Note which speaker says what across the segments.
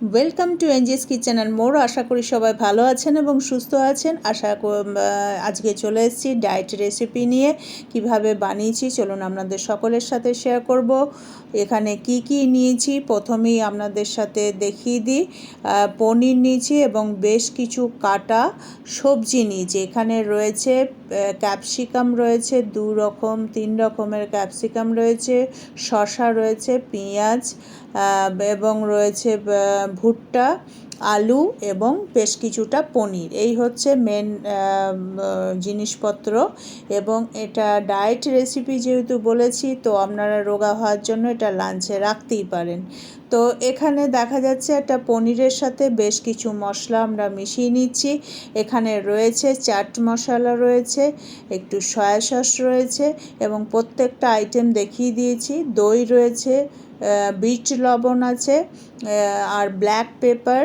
Speaker 1: Welcome to NGS kitchen and more আশা করি সবাই ভালো আছেন এবং সুস্থ আছেন। আশা আজকে চলে এসেছি ডায়েট রেসিপি নিয়ে। কীভাবে বানিয়েছি, চলুন আপনাদের সকলের সাথে শেয়ার করব। এখানে কি কি নিয়েছি, প্রথমেই আপনাদের সাথে দেখিয়ে দিই। পনির নিয়েছি এবং বেশ কিছু কাটা সবজি নিয়েছি। এখানে রয়েছে ক্যাপসিকাম রয়েছে, দু রকম, তিন রকমের ক্যাপসিকাম রয়েছে, শসা রয়েছে, পেঁয়াজ এবং রয়েছে ভুট্টা আলু এবং বেশ কিছুটা পনির। এই হচ্ছে মেন জিনিসপত্র এবং এটা ডায়েট রেসিপি যেহেতু বলেছি, তো আপনারা রোগা হওয়ার জন্য এটা লাঞ্চে রাখতেই পারেন। তো এখানে দেখা যাচ্ছে একটা পনিরের সাথে বেশ কিছু মশলা আমরা মিশিয়ে নিচ্ছি। এখানে রয়েছে চাট মশলা রয়েছে, একটু সয়া সস রয়েছে এবং প্রত্যেকটা আইটেম দেখিয়ে দিয়েছি। দই রয়েছে বিট লবণ আছে আর ব্ল্যাক পেপার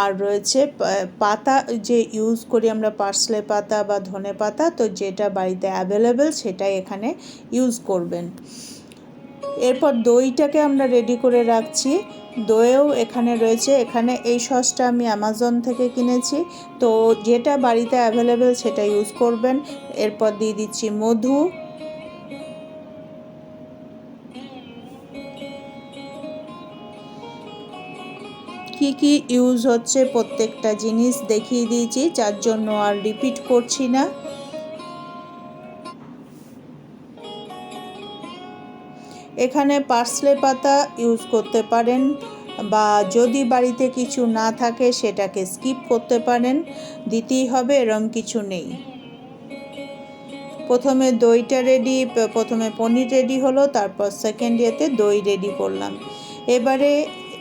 Speaker 1: আর রয়েছে পাতা যে ইউজ করি আমরা পার্সলে পাতা বা ধনে পাতা, তো যেটা বাড়িতে অ্যাভেলেবেল সেটাই এখানে ইউজ করবেন। এরপর দইটাকে আমরা রেডি করে রাখছি। দইও এখানে রয়েছে। এখানে এই সসটা আমি অ্যামাজন থেকে কিনেছি। তো যেটা বাড়িতে অ্যাভেলেবেল সেটা ইউজ করবেন। এরপর দিয়ে দিচ্ছি মধু। কি কি ইউজ হচ্ছে প্রত্যেকটা জিনিস দেখিয়ে দিয়েছি, যার জন্য আর রিপিট করছি না। এখানে পার্সলে পাতা ইউজ করতে পারেন বা যদি বাড়িতে কিছু না থাকে সেটাকে স্কিপ করতে পারেন, দিতেই হবে, এরম কিছু নেই। প্রথমে দইটা রেডি প্রথমে পনির রেডি হলো, তারপর সেকেন্ড ইয়েতে দই রেডি করলাম। এবারে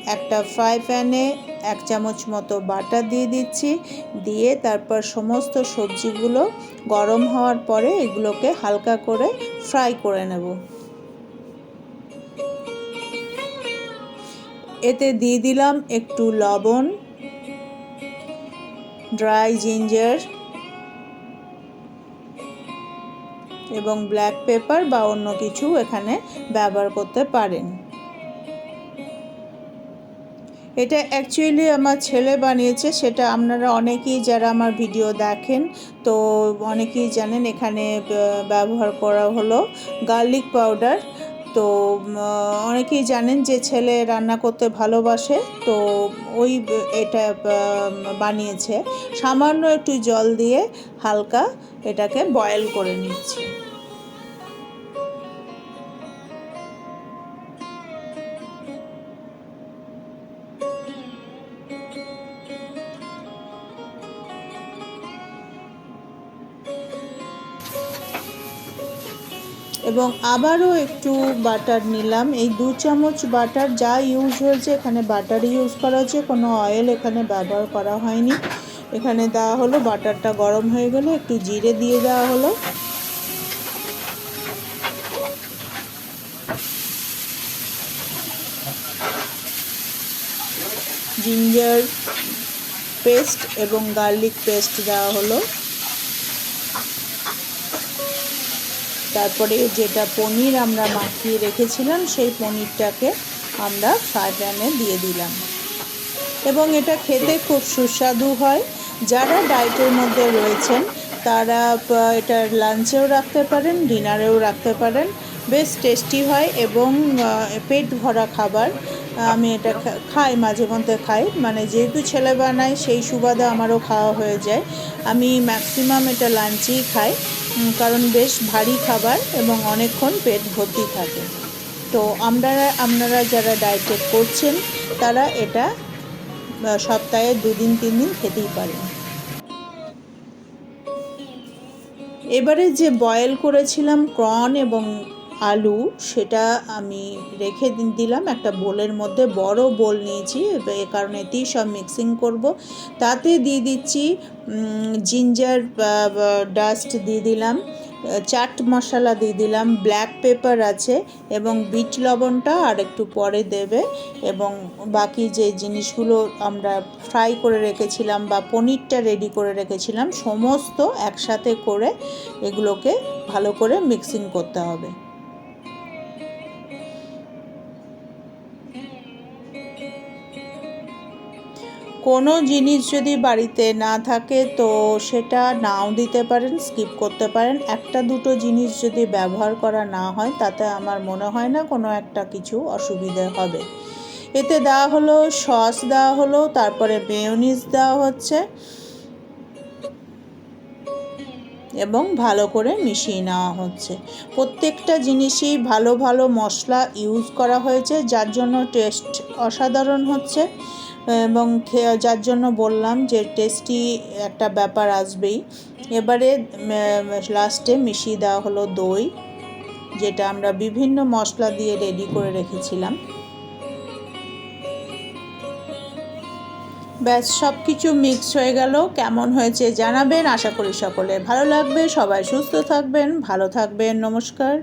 Speaker 1: একটা ফ্রাই প্যানে এক চামচ মতো বাটার দিয়ে দিচ্ছি। দিয়ে তারপর সমস্ত সবজিগুলো গরম হওয়ার পরে এগুলোকে হালকা করে ফ্রাই করে নেব। এতে দিয়ে দিলাম একটু লবণ ড্রাই জিঞ্জার এবং ব্ল্যাক পেপার বা অন্য কিছু এখানে ব্যবহার করতে পারেন। এটা অ্যাকচুয়ালি আমার ছেলে বানিয়েছে, সেটা আপনারা অনেকেই যারা আমার ভিডিও দেখেন, তো অনেকেই জানেন এখানে ব্যবহার করা হলো গার্লিক পাউডার তো অনেকেই জানেন যে ছেলে রান্না করতে ভালোবাসে, তো ওই এটা বানিয়েছে। সামান্য একটু জল দিয়ে হালকা এটাকে বয়েল করে নিচ্ছি। এবং আবারও একটু বাটার নিলাম। এই দু চামচ বাটার যা ইউজ হয়েছে, এখানে বাটার ইউজ করা হয়েছে। কোনো অয়েল এখানে ব্যবহার করা হয়নি। এখানে দেওয়া হলো বাটারটা গরম হয়ে গেলে একটু জিরে দিয়ে দেওয়া হলো। জিঞ্জার পেস্ট এবং গার্লিক পেস্ট দেওয়া হলো। তারপরে যেটা পনির আমরা মাখিয়ে রেখেছিলাম, সেই পনিরটাকে আমরা ফ্রাই প্যানে দিয়ে দিলাম। এবং এটা খেতে খুব সুস্বাদু হয়। যারা ডায়েটের মধ্যে রয়েছেন, তারা এটা লাঞ্চেও রাখতে পারেন ডিনারেও রাখতে পারেন। বেশ টেস্টি হয় এবং পেট ভরা খাবার। আমি এটা খাই, মাঝে মধ্যে খাই। মানে যেহেতু ছেলে বানায়, সেই সুবাদে আমারও খাওয়া হয়ে যায়। আমি ম্যাক্সিমাম এটা লাঞ্চেই খাই। কারণ বেশ ভারী খাবার এবং অনেকক্ষণ পেট ভর্তি থাকে। তো আমরা আপনারা যারা ডায়েটে করছেন, তারা এটা সপ্তাহে দুদিন তিন দিন খেতেই পারেন। এবারে যে বয়েল করেছিলাম ক্রন এবং আলু, সেটা আমি রেখে দিলাম। একটা বোলের মধ্যে বড় বোল নিয়েছি। এ- কারণে এতেই সব মিক্সিং করব। তাতে দিয়ে দিচ্ছি জিঞ্জার ডাস্ট দিয়ে দিলাম। চাট মশলা দিয়ে দিলাম। ব্ল্যাক পেপার আছে এবং বিট লবণটা আর একটু পরে দেবে এবং বাকি যে জিনিসগুলো আমরা ফ্রাই করে রেখেছিলাম বা পনিরটা রেডি করে রেখেছিলাম, সমস্ত একসাথে করে এগুলোকে ভালো করে মিক্সিং করতে হবে। কোনো জিনিস যদি বাড়িতে না থাকে, তো সেটা নাও দিতে পারেন, স্কিপ করতে পারেন। একটা দুটো জিনিস যদি ব্যবহার করা না হয়, তাতে আমার মনে হয় না কোনো একটা কিছু অসুবিধে হবে। এতে দেওয়া হলো সস, দেওয়া হলো, তারপরে মেয়োনিজ দেওয়া হচ্ছে এবং ভালো করে মিশিয়ে নেওয়া হচ্ছে। প্রত্যেকটা জিনিসই ভালো ভালো মশলা ইউজ করা হয়েছে, যার জন্য টেস্ট অসাধারণ হচ্ছে। এবং যার জন্য বললাম যে টেস্টি একটা ব্যাপার আসবেই। এবারে লাস্টে মিশিয়ে দেওয়া হলো দই, যেটা আমরা বিভিন্ন মশলা দিয়ে রেডি করে রেখেছিলাম। ব্যাস সব কিছু মিক্স হয়ে গেল। কেমন হয়েছে জানাবেন, আশা করি সকলে ভালো লাগবে। সবাই সুস্থ থাকবেন, ভালো থাকবেন। নমস্কার।